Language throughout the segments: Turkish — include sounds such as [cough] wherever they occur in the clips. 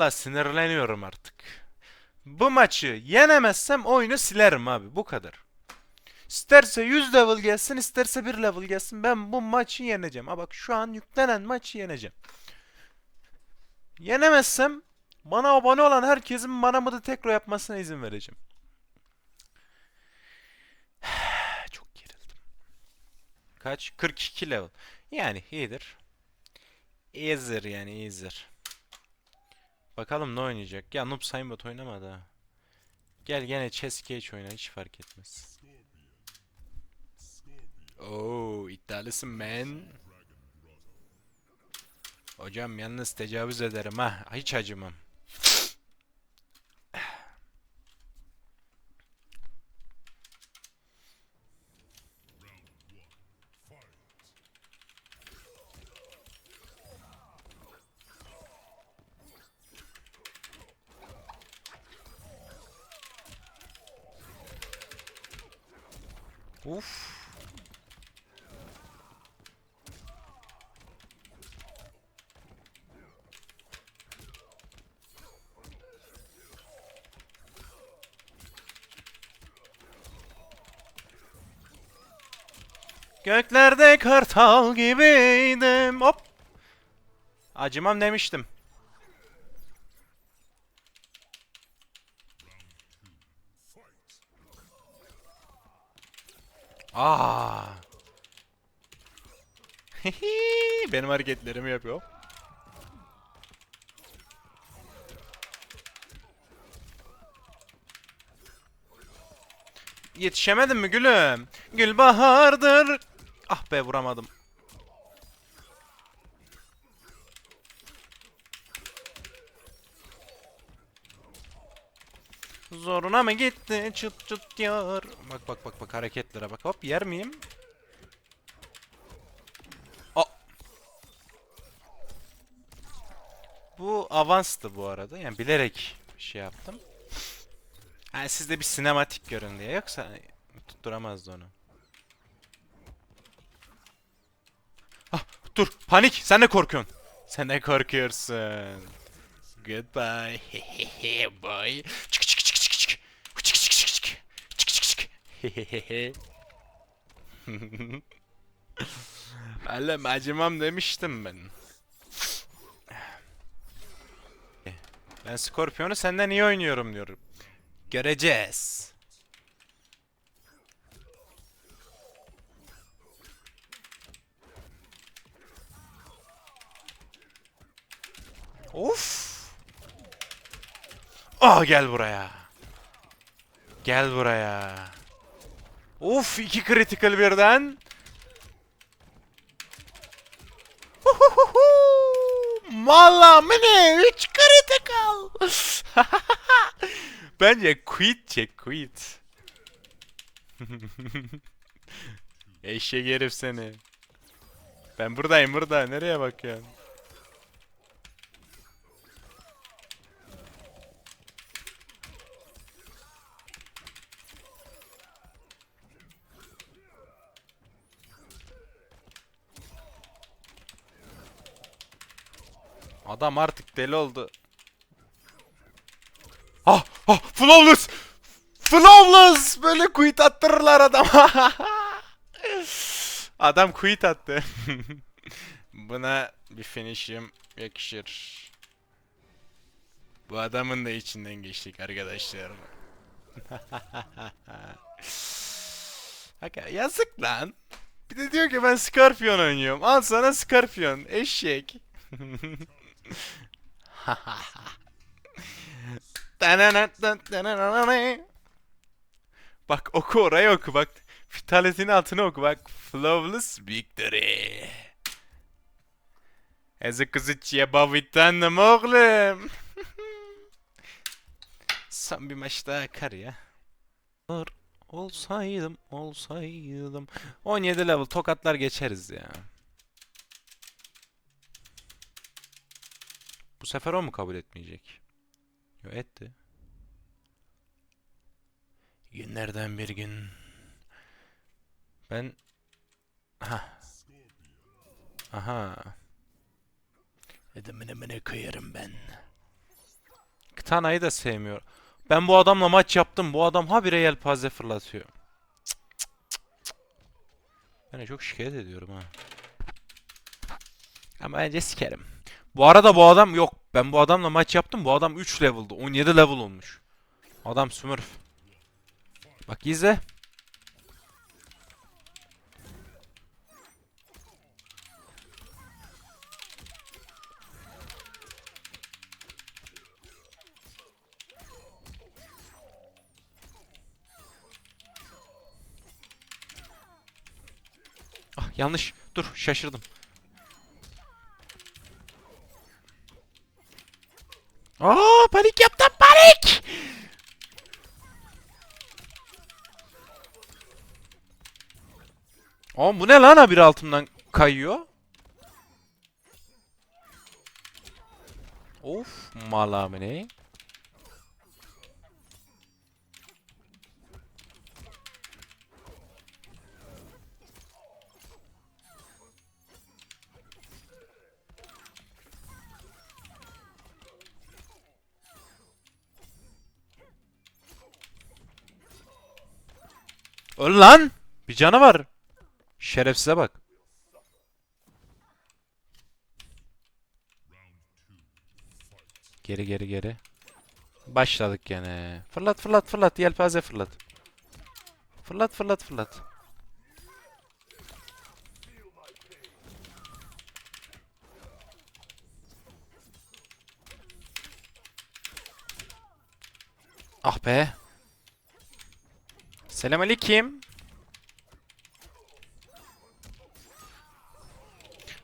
Vallahi sinirleniyorum artık. Bu maçı yenemezsem oyunu silerim abi. Bu kadar. İsterse 100 level gelsin, isterse 1 level gelsin. Ben bu maçı yeneceğim. Ha bak şu an yüklenen maçı yeneceğim. Yenemezsem bana abone olan herkesin bana mı da tekrar yapmasına izin vereceğim. [sighs] Çok gerildim. Kaç? 42 level. Yani iyidir. Easier yani easier. Bakalım ne oynayacak. Ya Noob Saimbot oynamadı. Gel gene Chess Cage oyna hiç fark etmez. Oo iddialısın man. Hocam yalnız tecavüz ederim ha. Hiç acımam. Uf. Göklerde kartal gibiydim. Hop. Acımam demiştim. [laughs] Benim hareketlerimi yapıyor. Yetişemedim mi gülüm? Gül bahardır. Ah be vuramadım. Zoruna mı gitti çıt çıt yar. Bak bak bak bak hareketlere bak. Hop yer miyim? Bu avanstı bu arada. Yani bilerek şey yaptım. Yani sizde bir sinematik görün diye. Yoksa tutturamazdı onu. Ah dur panik sen ne korkuyorsun? Sen ne korkuyorsun? Goodbye. [laughs] boy. Çık çık çık çık çık. Çık çık çık çık. Çık çık çık. Hehehe. [laughs] Oğlum acımam demiştim ben. Ben Scorpion'u senden iyi oynuyorum diyorum. Göreceğiz. Of. Ah oh, gel buraya. Gel buraya. Of iki critical birden. Valla mene 3 [laughs] Bence quit çek quit. [laughs] Eşek herif seni. Ben buradayım burada. Nereye bakıyorsun? Adam artık deli oldu. Ah flawless. Flawless böyle quit attırırlar adama. [laughs] Adam quit attı. [laughs] Buna bir finish'im yakışır. Bu adamın da içinden geçtik arkadaşlar. [laughs] Hakikaten yazık lan. Bir de diyor ki ben Scorpion oynuyorum. Al sana Scorpion. Eşek. Bak oku oraya oku bak. Vitality'nin altına oku bak. Flawless victory. Ezi kızıçıya bavitanım oğlum. [laughs] Son bir maç daha akar ya. Olsaydım, olsaydım. 17 level tokatlar geçeriz ya. Bu sefer o mu kabul etmeyecek? Yo etti. Günlerden bir gün. Ben... Aha. Aha. Edemine mene koyarım ben. Kitana'yı da sevmiyorum. Ben bu adamla maç yaptım. Bu adam habire yelpaze fırlatıyor. Cık, cık, cık. Ben çok şikayet ediyorum ha. Ama bence sikerim. Bu arada bu adam yok. Ben bu adamla maç yaptım. Bu adam 3 level'dı. 17 level olmuş. Adam smurf. Bak izle. Ah yanlış. Dur şaşırdım. Aa panik yaptım panik. Oğlum bu ne lan ha bir altımdan kayıyor? Of malamine. Öl lan! Bir canı var. Şerefsize bak. Geri geri geri. Başladık gene. Fırlat fırlat fırlat. Yelpaze fırlat. Fırlat fırlat fırlat. Ah be. Selamünaleyküm.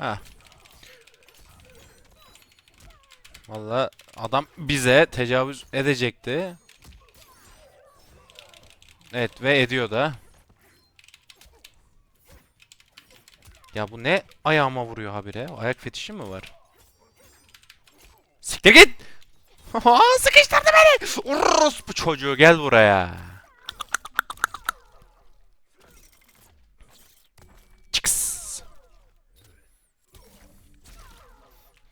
Ha. Vallahi adam bize tecavüz edecekti. Evet ve ediyor da. Ya bu ne ayağıma vuruyor habire? Ayak fetişi mi var? Siktir git! [laughs] Sıkıştırdı beni! Urus bu çocuğu gel buraya.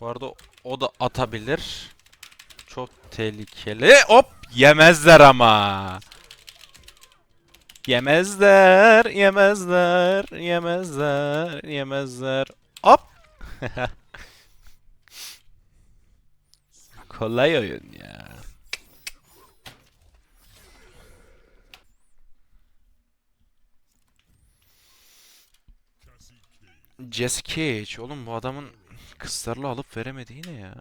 Bu arada o da atabilir. Çok tehlikeli. Hop! Yemezler ama. Yemezler, yemezler, yemezler, yemezler. Hop! [laughs] Kolay oyun ya. Jess Cage. Oğlum bu adamın kızlarla alıp veremediği ne ya?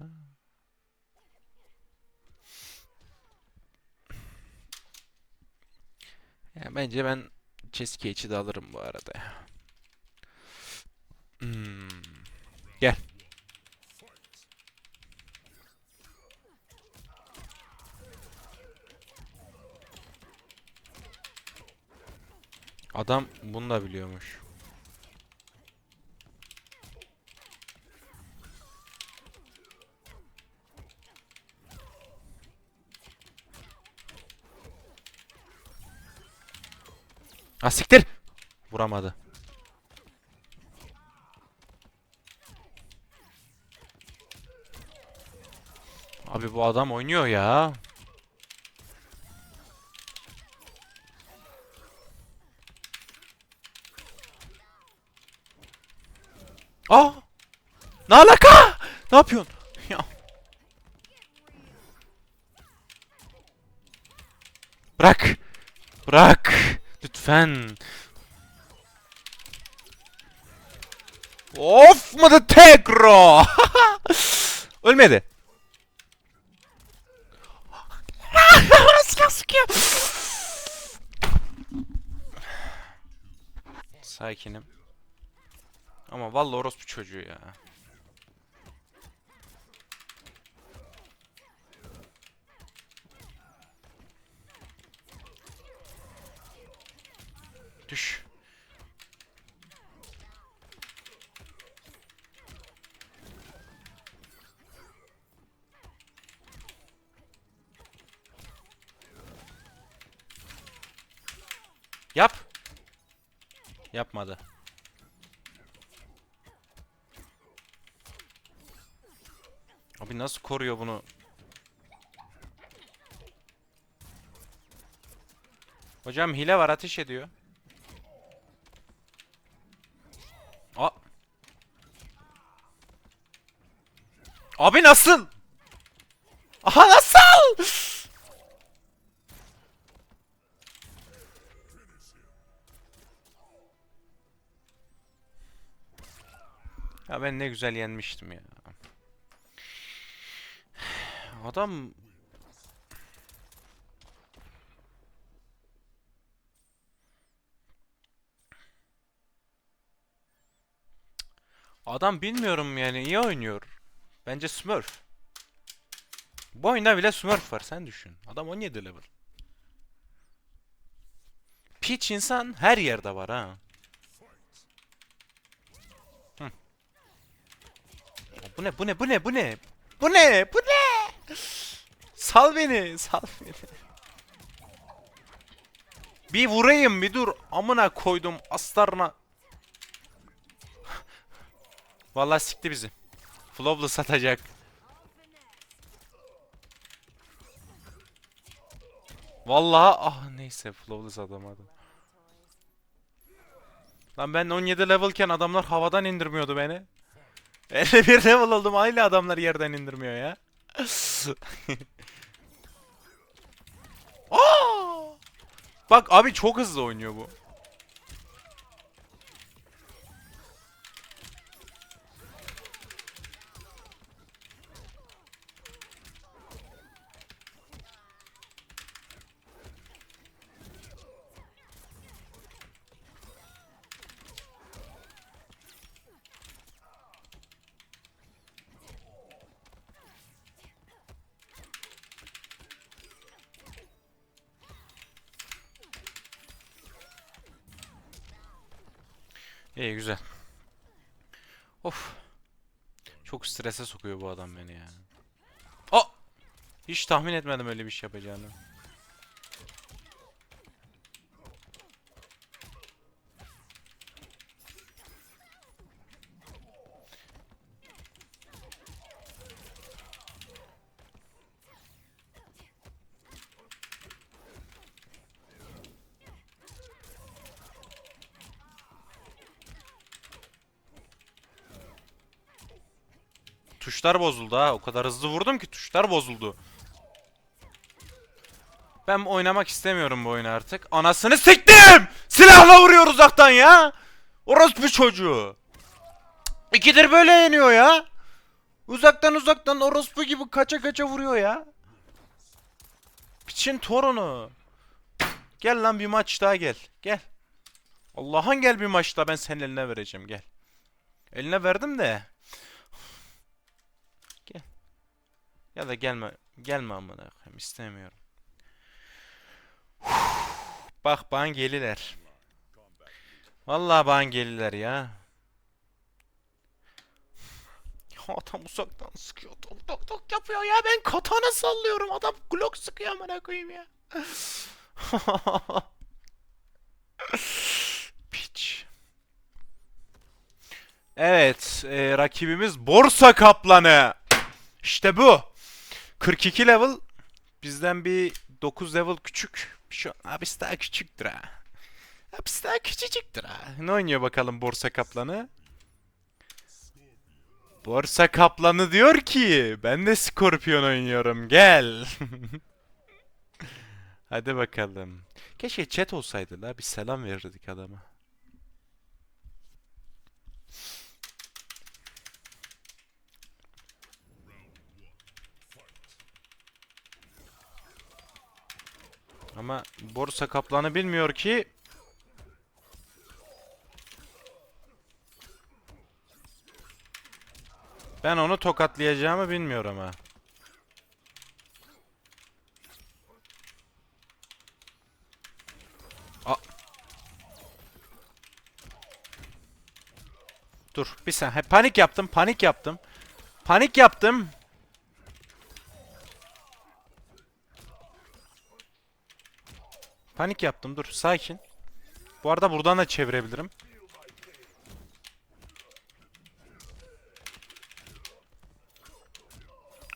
Ya bence ben Jess Cage'i de alırım bu arada. Hmm. Gel. Adam bunu da biliyormuş. Ha siktir. Vuramadı. Abi bu adam oynuyor ya. Aa! Ne alaka? Ne yapıyorsun? [laughs] Ya. Bırak. Bırak. Lütfen. Of mı tekro? [laughs] Ölmedi. Sakinim. Ama vallahi orospu çocuğu ya. Düş. Yap. Yapmadı. Abi nasıl koruyor bunu? Hocam hile var ateş ediyor. Abi nasıl? Aha nasıl? Ya ben ne güzel yenmiştim ya. Adam Adam bilmiyorum yani iyi oynuyor. Bence Smurf. Bu oyunda bile Smurf var sen düşün. Adam 17 level. Peach insan her yerde var ha. Bu ne bu ne bu ne bu ne? Bu ne bu ne? Sal beni sal beni. Bir vurayım bir dur. Amına koydum astarına. Vallahi sikti bizi. Floblu satacak. Vallahi ah neyse Flawless satamadı. Lan ben 17 levelken adamlar havadan indirmiyordu beni. [laughs] 51 level oldum hala adamlar yerden indirmiyor ya. [laughs] Bak abi çok hızlı oynuyor bu. İyi güzel. Of. Çok strese sokuyor bu adam beni ya. Aa! Hiç tahmin etmedim öyle bir şey yapacağını. Tuşlar bozuldu ha. O kadar hızlı vurdum ki tuşlar bozuldu. Ben oynamak istemiyorum bu oyunu artık. Anasını siktim! Silahla vuruyor uzaktan ya! Orospu çocuğu. İkidir böyle yeniyor ya. Uzaktan uzaktan orospu gibi kaça kaça vuruyor ya. Piçin torunu. Gel lan bir maç daha gel. Gel. Allah'ın gel bir maç daha ben senin eline vereceğim gel. Eline verdim de. Ya da gelme. Gelme amına koyayım istemiyorum. Bak bana geliler. Vallahi bana geliler ya. Ya adam uzaktan sıkıyor. Tok tok tok yapıyor ya. Ben katana sallıyorum. Adam Glock sıkıyor amına koyayım ya. [laughs] Piç. Evet, e, rakibimiz Borsa Kaplanı. İşte bu. 42 level. Bizden bir 9 level küçük. Şu abisi daha küçüktür ha. Abisi daha küçücüktür ha. Ne oynuyor bakalım Borsa Kaplanı? Borsa Kaplanı diyor ki ben de Scorpion oynuyorum gel. [laughs] Hadi bakalım. Keşke chat olsaydı la bir selam verirdik adama. Ama borsa kaplanı bilmiyor ki Ben onu tokatlayacağımı bilmiyorum ha. Aa. Dur bir saniye. Panik yaptım, panik yaptım. Panik yaptım. Panik yaptım dur sakin. Bu arada buradan da çevirebilirim.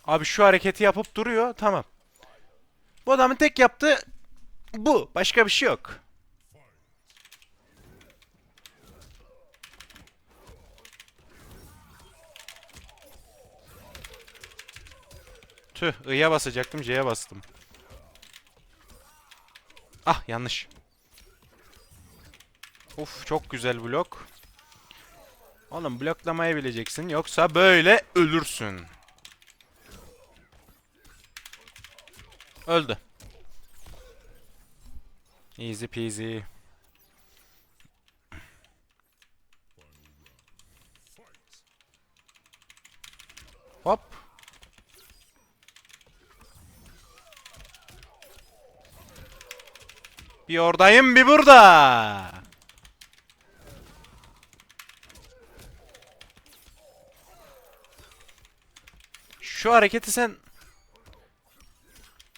Abi şu hareketi yapıp duruyor tamam. Bu adamın tek yaptığı Bu. Başka bir şey yok. Tüh, I'ya basacaktım, C'ye bastım. Ah, yanlış. Uf, çok güzel blok. Oğlum bloklamayı bileceksin, yoksa böyle ölürsün. Öldü. Easy peasy. Hop. Bir oradayım bir burada. Şu hareketi sen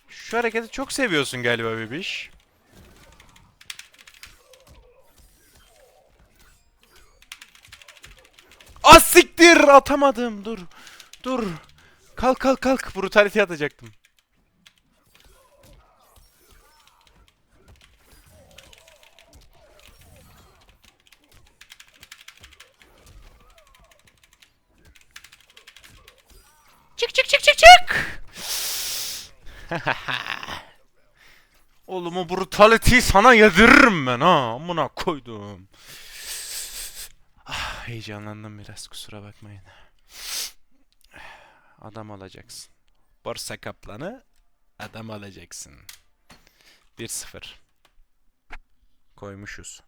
Şu hareketi çok seviyorsun galiba bebiş. Az siktir atamadım dur. Dur. Kalk kalk kalk brutality atacaktım. Çık çık çık çık çık. [laughs] Oğlum o brutality'yi sana yediririm ben ha. Amına koydum. Ah, heyecanlandım biraz kusura bakmayın. Adam olacaksın. Borsa kaplanı adam olacaksın. 1-0. Koymuşuz.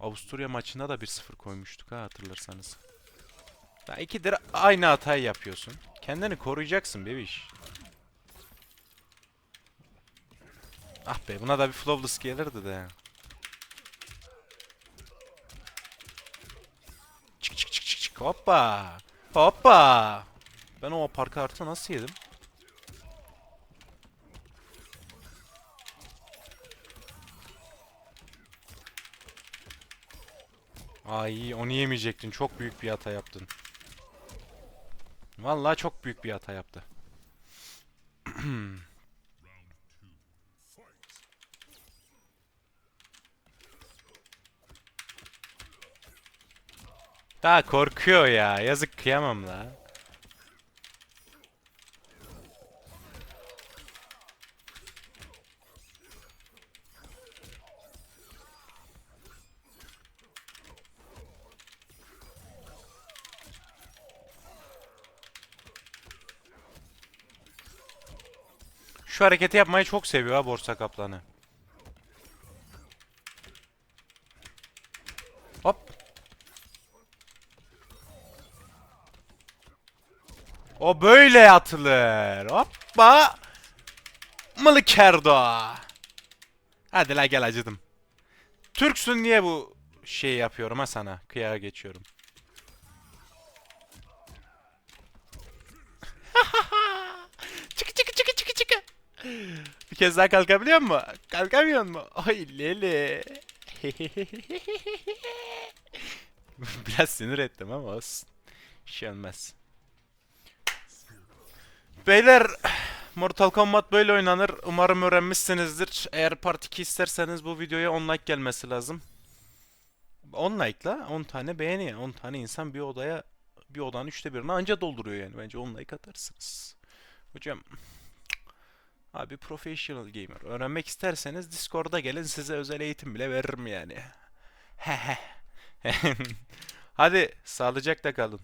Avusturya maçında da 1-0 koymuştuk ha hatırlarsanız. Ya ikidir aynı hatayı yapıyorsun. Kendini koruyacaksın bebiş. Ah be buna da bir flawless gelirdi de. Çık çık çık çık çık hoppa. Hoppa. Ben o parka artı nasıl yedim? Ay onu yemeyecektin. Çok büyük bir hata yaptın. Vallahi çok büyük bir hata yaptı. Daha korkuyor ya. Yazık kıyamam la. Şu hareketi yapmayı çok seviyor ha borsa kaplanı. Hop. O böyle atılır. Hoppa. Mılıkerdo. Hadi la gel acıdım. Türksün niye bu şey yapıyorum ha sana? Kıyağa geçiyorum. [laughs] Bir kez daha kalkabiliyor mu? Kalkamıyor mu? Ay lele. [laughs] Biraz sinir ettim ama olsun. Şey olmaz. Beyler Mortal Kombat böyle oynanır. Umarım öğrenmişsinizdir. Eğer part 2 isterseniz bu videoya 10 like gelmesi lazım. 10 like la 10 tane beğeni. 10 tane insan bir odaya bir odanın üçte birini anca dolduruyor yani. Bence 10 like atarsınız. Hocam Abi professional gamer. Öğrenmek isterseniz Discord'a gelin size özel eğitim bile veririm yani. [laughs] [laughs] Hadi sağlıcakla kalın.